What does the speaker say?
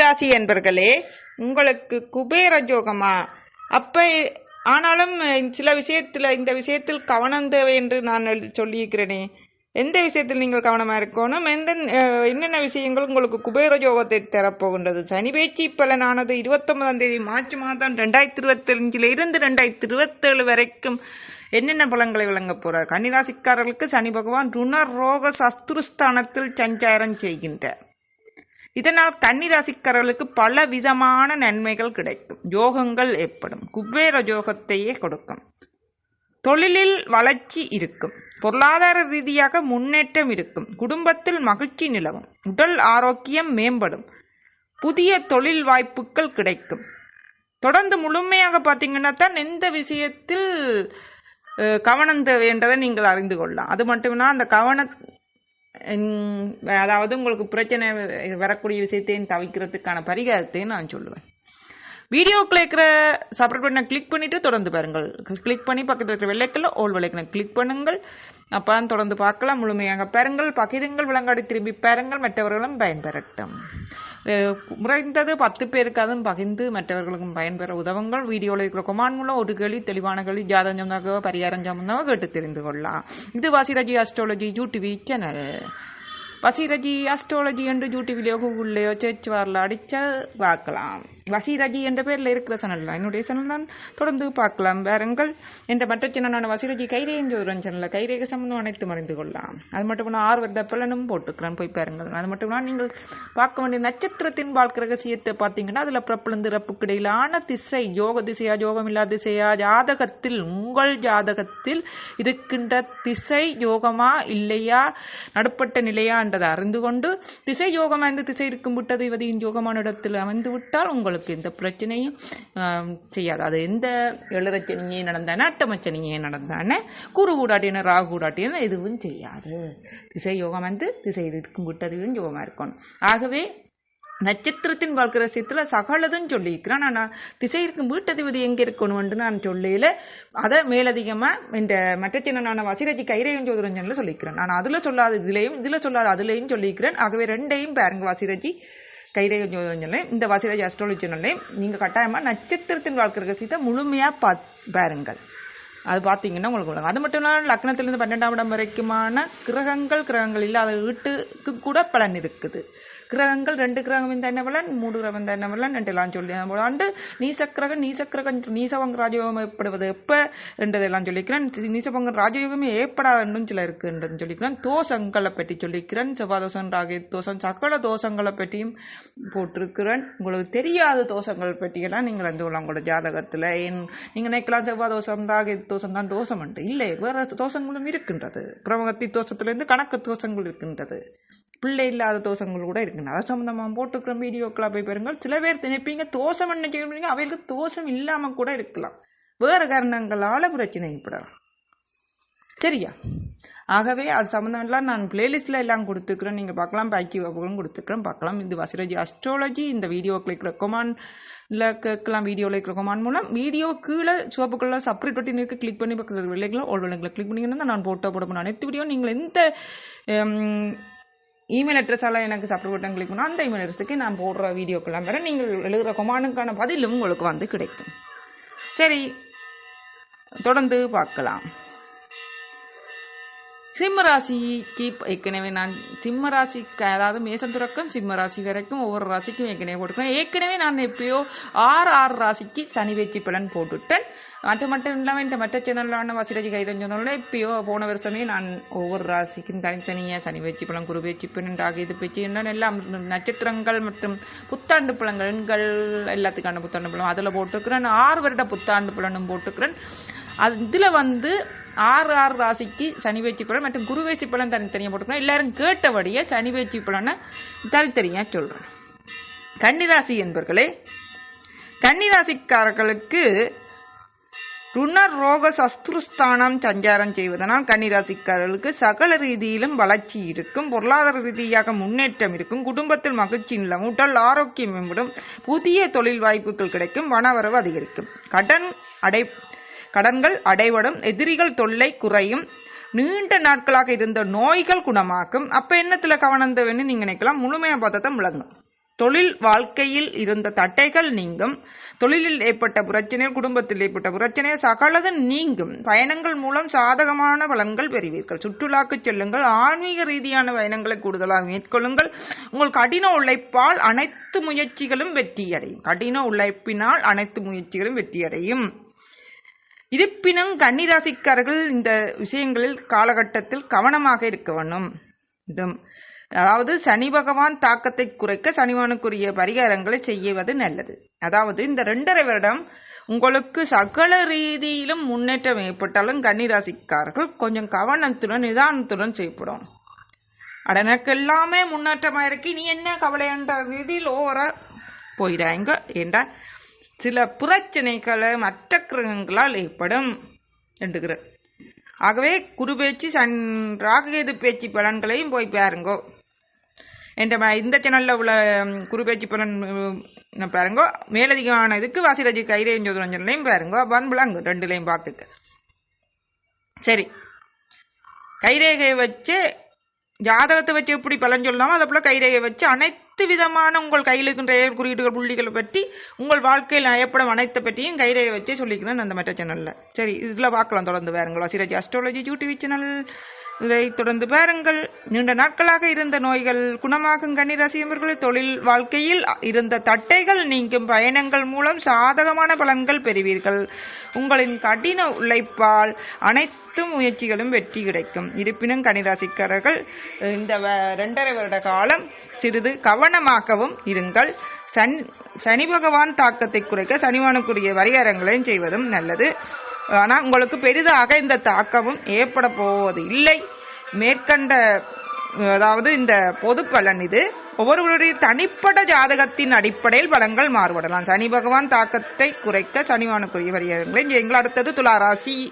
ராசி என்பர்களே உங்களுக்கு குபேர ஜோகமா? அப்ப ஆனாலும் சில விஷயத்துல இந்த விஷயத்தில் கவனம் தேவை என்று நான் சொல்லியிருக்கிறேனே. எந்த விஷயத்தில் நீங்கள் கவனமா இருக்கணும்? எந்த என்னென்ன விஷயங்கள் உங்களுக்கு குபேர யோகத்தை தரப்போகின்றது? சனி பேச்சு பலனானது இருபத்தொன்பதாம் தேதி மார்ச் மாதம் ரெண்டாயிரத்தி இருபத்தஞ்சில இருந்து ரெண்டாயிரத்தி இருபத்தேழு வரைக்கும் என்னென்ன பலன்களை வழங்க போறார்? கன்னிராசிக்காரர்களுக்கு சனி பகவான் ருண ரோக சஸ்துருஸ்தானத்தில் சஞ்சாரம் செய்கின்றார். இதனால் கன்னிராசிக்காரர்களுக்கு பல விதமான நன்மைகள் கிடைக்கும். யோகங்கள் ஏற்படும். குபேர யோகத்தையே கொடுக்கும். தொழிலில் வளர்ச்சி இருக்கும். பொருளாதார ரீதியாக முன்னேற்றம் இருக்கும். குடும்பத்தில் மகிழ்ச்சி நிலவும். உடல் ஆரோக்கியம் மேம்படும். புதிய தொழில் வாய்ப்புகள் கிடைக்கும். தொடர்ந்து முழுமையாக பார்த்தீங்கன்னா தான் எந்த விஷயத்தில் கவனம் தேவை என்றதை நீங்கள் அறிந்து கொள்ளலாம். அது மட்டும்னா அந்த கவன அதாவது உங்களுக்கு பிரச்சனை வரக்கூடிய விஷயத்தையும் தவிக்கிறதுக்கான பரிகாரத்தையும் நான் சொல்லுவேன். வீடியோக்குள்ள இருக்கிற சப்ரேட் பண்ண கிளிக் பண்ணிட்டு தொடர்ந்து பாருங்கள். கிளிக் பண்ணி பக்கத்தில் இருக்கிற வெள்ளைக்கல்ல ஓல் விளக்கினை கிளிக் பண்ணுங்கள். அப்போ தொடர்ந்து பார்க்கலாம். முழுமையாக பாருங்கள். பகிருங்கள். விளங்காடி திரும்பி பாருங்கள். மற்றவர்களும் பயன்பெறட்டும். குறைந்தது பத்து பேருக்காதும் பகிர்ந்து மற்றவர்களுக்கும் பயன்பெற உதவுங்கள். வீடியோவில் இருக்கிற கொமான் மூலம் ஒரு கேள்வி தெளிவான கேள்வி ஜாதகம் சம்பந்தமாக பரிகாரம் சம்பந்தமாக கேட்டு தெரிந்து கொள்ளலாம். இது Vasiraji astrology YouTube channel Vasiraji astrology என்று யூடியூப்லேயோ கூகுள்லேயோ சேச்சு வரல அடிச்சா பார்க்கலாம். வசீரஜி என்ற பேரில் இருக்கிற சேனல் தான். என்னுடைய சேனல் தான். தொடர்ந்து பார்க்கலாம். வேறுங்கள் என்ற மற்ற சேனலான வசீரஜி கைரேகம் ஒரு சேனலில் கைரேக சம்பந்தம் அனைத்து அறிந்து கொள்ளலாம். அது மட்டும் நான் ஆறு வருட பலனும் போட்டுக்கிறேன் போய் பாருங்கள். அது மட்டும் இல்லாமல் நீங்கள் பார்க்க வேண்டிய நட்சத்திரத்தின் வாழ்க்கை ரகசியத்தை பார்த்தீங்கன்னா அதில் பிறப்பிலிருந்து இறப்புக்கு இடையிலான திசை யோக திசையா யோகம் இல்லாத திசையா ஜாதகத்தில் உங்கள் ஜாதகத்தில் இருக்கின்ற திசை யோகமா இல்லையா நடுப்பட்ட நிலையா என்றதை அறிந்து கொண்டு திசை யோகம் அந்த திசை இருக்கும் விட்டது இவதியின் யோகமான இடத்தில் அமைந்து விட்டால் உங்களுக்கு எந்த பிரச்சனையும் செய்யாது. அது எந்த எழுரச்சனியே நடந்தானே அட்டமச்சனியே நடந்தானே குரு கூடாட்டின ராகு கூடாட்டின எதுவும் செய்யாது. திசை யோகம் வந்து திசை இருக்கும் விட்டதையும் யோகமா இருக்கணும். ஆகவே நட்சத்திரத்தின் வாழ்க்கை ரசியத்துல சகலதும் சொல்லியிருக்கிறேன். ஆனால் திசை இருக்கும் வீட்டதிபதி எங்கே இருக்கணும்னு நான் சொல்லல அதை மேலதிகமா இந்த மற்ற சின்ன வசிரஜி கைரையும் ஜோதிரம் சொல்லியிருக்கிறேன். நான் அதுல சொல்லாத இதுலயும் இதுல சொல்லாத அதுலயும் சொல்லியிருக்கிறேன். ஆகவே ரெண்டையும் பாருங்க வசிரஜி. கைரேக ஜோதிடம் இந்த வசிரஜி அஸ்ட்ராலஜி சேனல்லையும் நீங்க கட்டாயமா நட்சத்திரத்தின் வாழ்க்கை ரகசியத்தை முழுமையா பா பாருங்கள். அது பார்த்தீங்கன்னா உங்களுக்கு விளங்கும். அது மட்டும் இல்லாமல் லக்னத்திலிருந்து பன்னெண்டாம் இடம் வரைக்குமான கிரகங்கள் கிரகங்கள் இல்லாத வீட்டுக்கு கூட பலன் இருக்குது. கிரகங்கள் ரெண்டு கிரகம் இந்த என்ன பலன்? மூணு கிரகம் இந்த என்ன பலன்? ரெண்டெல்லாம் சொல்லி ஆண்டு நீசக்கிரகம் நீசக்கிரகம் நீசவங்க ராஜயோகம் ஏற்படுவது எப்போ என்றதெல்லாம் சொல்லிக்கிறேன். நீசவங்க ராஜயோகமே ஏற்படாதுன்னு சில இருக்குன்றதுன்னு சொல்லிக்கிறேன். தோஷங்களை பற்றி சொல்லிக்கிறேன். செவ்வாய் தோஷம் ராகு தோஷம் சகல தோஷங்களை பற்றியும் போட்டிருக்கிறேன். உங்களுக்கு தெரியாத தோஷங்கள் பற்றியெல்லாம் நீங்கள் வந்து உங்களோட ஜாதகத்தில் ஏன் நீங்கள் நினைக்கலாம் செவ்வாய் தோஷம் தோ தோஷம் தான் தோஷம் உண்டு. இல்லை வேற தோஷங்களும் இருக்கின்றது. பிரமகத்தி தோஷத்திலிருந்து கணக்கு தோஷங்கள் இருக்கின்றது. பிள்ளை இல்லாத தோஷங்கள் கூட இருக்குங்க அது சம்மந்தமாக போட்டுக்கிற வீடியோக்களாக போய் பாருங்கள் சில பேர் நினைப்பீங்க தோஷம் என்ன செய்யறீங்க அவைகளுக்கு தோஷம் இல்லாம கூட இருக்கலாம். வேறு காரணங்களால் பிரச்சனை ஏற்படலாம். சரியா ஆகவே அது சம்மந்தமெல்லாம் நான் பிளேலிஸ்ட்டில் எல்லாம் கொடுத்துக்கிறேன். நீங்கள் பார்க்கலாம் பேக்கி வகுப்புகளும் கொடுத்துக்கிறேன் பார்க்கலாம். இது வசிரஜி அஸ்ட்ராலஜி இந்த வீடியோ கிளிக் ரெக்கமாண்டில் கேட்கலாம். வீடியோவில் இருக்கிற கொமான் மூலம் வீடியோ கீழே சிவப்பு கலர் செப்பரேட் பட்டின் இருக்குது கிளிக் பண்ணி பக்கத்தில் விலைகளும் ஓல் விலைகளை கிளிக் பண்ணிங்கன்னா நான் போட்டோ போட போன அனைத்து வீடியோ நீங்கள் எந்த இமெயில் அட்ரஸால் எனக்கு சப்ரேட் பட்டன் கிளிக் பண்ணால் அந்த இமெயில் அட்ரஸுக்கு நான் போடுற வீடியோக்கெல்லாம் வேற நீங்கள் எழுதுகிற கொமானுக்கான பதிலும் உங்களுக்கு வந்து கிடைக்கும். சரி தொடர்ந்து பார்க்கலாம். சிம்ம ராசிக்கு ஏற்கனவே நான் சிம்ம ராசிக்கு அதாவது மேசம் துறக்கம் சிம்ம ராசி வரைக்கும் ஒவ்வொரு ராசிக்கும் ஏற்கனவே போட்டுக்கிறேன் ஏற்கனவே நான் எப்பயோ ஆறு ஆறு ராசிக்கு சனி வச்சு பலன் போட்டுவிட்டேன் அது மட்டும் இல்லாமல் இந்த மற்ற சேனலான வசிராஜி சொன்னால எப்பயோ போன வருஷமே நான் ஒவ்வொரு ராசிக்கும் தனித்தனியாக சனி வச்சு பழம் குரு பேச்சு பலன் ராகு இது பேச்சு என்னென்ன எல்லாம் நட்சத்திரங்கள் மற்றும் புத்தாண்டு பழங்கள் எல்லாத்துக்கான புத்தாண்டு பழம் அதில் போட்டுக்கிறேன் ஆறு வருட புத்தாண்டு பலனும் போட்டுக்கிறேன் அது இதில் வந்து ஆறு ஆறு ராசிக்கு சனி வேச்சி பலன் மற்றும் குரு வேச்சி பலன் தனித்தனியாக போட்டுக்கிறேன் எல்லாரும் கேட்டபடியே சனி வேச்சி பலனை தனித்தனியாக சொல்கிறேன் கன்னிராசி என்பர்களே கன்னிராசிக்காரர்களுக்கு ருணர் ரோக சஸ்திருஸ்தானம் சஞ்சாரம் செய்வதனால் கன்னிராசிக்காரர்களுக்கு சகல ரீதியிலும் வளர்ச்சி இருக்கும் பொருளாதார ரீதியாக முன்னேற்றம் இருக்கும் குடும்பத்தில் மகிழ்ச்சி நிலம் உடல் ஆரோக்கியம் மேம்படும் புதிய தொழில் வாய்ப்புகள் கிடைக்கும் வனவரவு அதிகரிக்கும். கடன் அடை கடன்கள் அடைவடும் எதிரிகள் தொல்லை குறையும் நீண்ட நாட்களாக இருந்த நோய்கள் குணமாக்கும். அப்ப என்னத்துல கவனம் தேவைன்னு நீங்க நினைக்கலாம். முழுமையா பார்த்தா விளங்கும். தொழில் வாழ்க்கையில் இருந்த தட்டைகள் நீங்கும். தொழிலில் ஏற்பட்ட பிரச்சனை குடும்பத்தில் ஏற்பட்ட பிரச்சனை சகலது நீங்கும். பயணங்கள் மூலம் சாதகமான பலன்கள் பெறுவீர்கள். சுற்றுலாக்கு செல்லுங்கள். ஆன்மீக ரீதியான பயணங்களை கூடுதலாக மேற்கொள்ளுங்கள். உங்கள் கடின உழைப்பால் அனைத்து முயற்சிகளும் வெற்றியடையும். கடின உழைப்பினால் அனைத்து முயற்சிகளும் வெற்றியடையும். இருப்பினும் கன்னிராசிக்காரர்கள் இந்த விஷயங்களில் காலகட்டத்தில் கவனமாக இருக்க வேண்டும். அதாவது சனி பகவான் தாக்கத்தை குறைக்க சனிவானுக்குரிய பரிகாரங்களை செய்வது நல்லது. அதாவது இந்த ரெண்டரை வருடம் உங்களுக்கு சகல ரீதியிலும் முன்னேற்றம் ஏற்பட்டாலும் கன்னிராசிக்காரர்கள் கொஞ்சம் கவனத்துடன் நிதானத்துடன் செய்யப்படும் அடனக்கு எல்லாமே முன்னேற்றமா இருக்கு நீ என்ன கவலைன்ற ரீதியில் ஓவராக போயிடாங்க. என்றால் சில பிரச்சனைகளை மற்ற கிரகங்களால் ஏற்படும் என்றுகிறார். ஆகவே குரு பேச்சு சன் ராககேது பேச்சு பலன்களையும் போய் பாருங்கோ. என்ற ம- இந்த சேனலில் உள்ள குரு பேச்சு பலன் பாருங்கோ. மேலதிகமான இதுக்கு வாசிராஜி கைரேன் ஜோதிரஞ்சன்லையும் பாருங்கோ. பண்புலாங்க ரெண்டுலையும் பார்த்துக்க. சரி. கைரேகை வச்சு ஜாதகத்தை வச்சு எப்படி பலன் சொல்லலாமோ அதை போல கைரேகை வச்சு அனைத்து விதமான உங்கள் கையில் இருக்கின்ற ஏழு குறியீடுகள் புள்ளிகளை பற்றி உங்கள் வாழ்க்கையில் நயப்படும் அனைத்தை பற்றியும் கைரேகை வச்சே சொல்லிக்கிறேன் அந்த மற்ற சேனலில் சரி இதில் பார்க்கலாம் தொடர்ந்து வேறுங்களா சிரஜி அஸ்ட்ராலஜி யூடியூப் சேனல் இதை தொடர்ந்து பாருங்கள். நீண்ட நாட்களாக இருந்த நோய்கள் குணமாகும் கன்னிராசியவர்கள் தொழில் வாழ்க்கையில் இருந்த தட்டைகள் நீங்கும் பயணங்கள் மூலம் சாதகமான பலன்கள் பெறுவீர்கள். உங்களின் கடின உழைப்பால் அனைத்து முயற்சிகளும் வெற்றி கிடைக்கும். இருப்பினும் கன்னிராசிக்காரர்கள் இந்த வ- வருட காலம் சிறிது கவனமாகவும் இருங்கள். சன் சனி பகவான் தாக்கத்தை குறைக்க சனிவானுக்குரிய பரிகாரங்களையும் செய்வதும் நல்லது. ஆனால் உங்களுக்கு பெரிதாக இந்த தாக்கமும் ஏற்பட போவது இல்லை. மேற்கண்ட அதாவது இந்த பொது பலன் இது. ஒவ்வொருவருடைய தனிப்பட்ட ஜாதகத்தின் அடிப்படையில் பலன்கள் மாறுபடலாம். சனி பகவான் தாக்கத்தை குறைக்க சனிவானுக்குரிய பரிகாரங்களையும் எங்கள் அடுத்தது துளாராசி